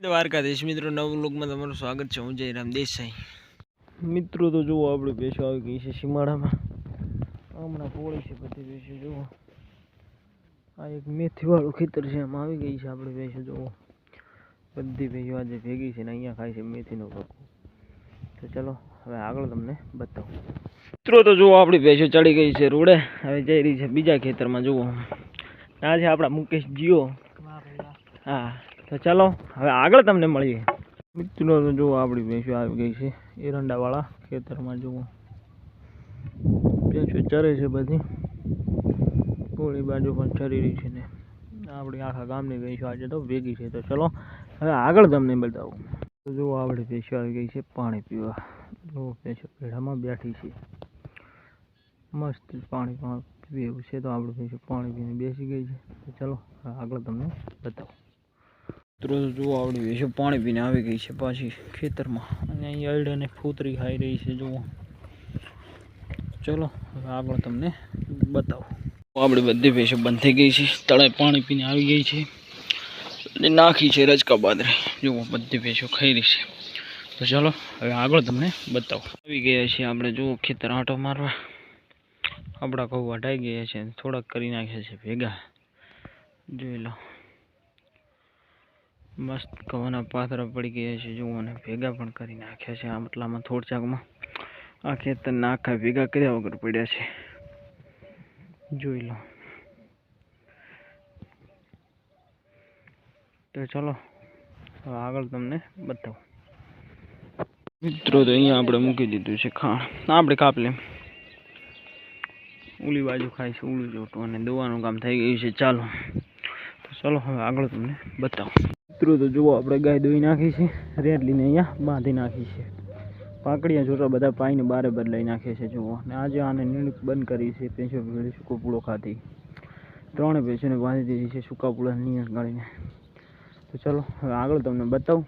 દ્વારકાધીશ મિત્રો નવું લોકમાં તમારું સ્વાગત છે. હું જયરામ દેસાઈ. મિત્રો તો જુઓ આપણે ભેંસો આવી ગઈ છે સીમાડામાં હમણાં પોળી છે બધી ભેંસો જુઓ. આ એક મેથીવાળું ખેતર છે એમાં આવી ગઈ છે આપણે ભેંસો જુઓ. બધી ભેંસો આજે ભેગી છે ને અહીંયા ખાય છે મેથીનો પાકો. તો ચલો હવે આગળ તમને બતાવું. મિત્રો તો જુઓ આપણી ભેંસો ચડી ગઈ છે રોડે. હવે જઈ રહી છે બીજા ખેતરમાં જુઓ. આ છે આપણા મુકેશ જીઓ હા. તો ચાલો, હવે આગળ તમને મળીએ. મિત્રો, તો જુઓ આપણી ભેંસો આવી ગઈ છે, એરંડાવાળા ખેતરમાં જુઓ. ભેંસો ચરે છે બધી. ઓલી બાજુ પણ ચરી રહી છે ને. આપણી આખા ગામની ભેંસો આજે તો ભેગી છે. તો ચલો, હવે આગળ તમને બતાવું. તો જુઓ આપણી ભેંસો આવી ગઈ છે પાણી પીવા. જુઓ ભેંસો પેઢામાં બેઠી છે. મસ્ત પાણી પણ પીવું છે તો આપણે ભેંસો પાણી પીને બેસી ગઈ છે. તો ચલો આગળ તમને બતાવું. મિત્રો જુઓ આવડી ભેંસો પાણી પીને આવી ગઈ છે પાછી ખેતરમાં. અને અહીં અરડાને ફૂતરી ખાઈ રહી છે, જુઓ. ચલો, હવે આગળ તમને બતાવું. આપણી બધી ભેંસો બંધ થઈ ગઈ છે તળે પાણી પીને આવી ગઈ છે. અને નાખી છે રજકા બાદરે જુઓ, બધી ભેંસો ખાઈ રહી છે. તો ચલો, હવે આગળ તમને બતાવું. આવી ગયા છીએ આપણે, જુઓ, ખેતર આંટો મારવા. આપણા ઘઉં વઢાઈ ગયા છે થોડાક કરી નાખ્યા છે ભેગા. જોઈ લો. મસ્ત કવાના પાથરા પડી ગયા છે, જુઓ અને ભેગા પણ કરી નાખ્યા છે આટલામાં થોડચાકમાં. આ ખેતરના આખા ભેગા કર્યા વગર પડ્યા છે. જોઈ લો. તો ચલો, હવે આગળ તમને બતાવું. મિત્રો, તો અહીંયા આપણે મૂકી દીધું છે ખાણ. આપણે કાપલે ઉલી બાજુ ખાય છે, ઉલું જોટું અને દવાનું કામ થઈ ગયું છે. ચાલો. તો ચલો, હવે આગળ તમને બતાવું. મિત્રો તો જુઓ, આપણે ગાય દોઈ નાખી છે, રેડલીને અહીંયા બાંધી નાખી છે. પાકડીયા જોટા બધા પાઈને બારે બદલાઈ નાખે છે, જુઓ. અને આજે આને નીણક બંધ કરી છે, ભેંસો ભેળી સૂકો પૂળો ખાતી ત્રણે ભેંસોને બાંધી દીધી છે, સૂકા પૂળા નીણ ગાળીને તો ચલો, હવે આગળ તમને બતાવું.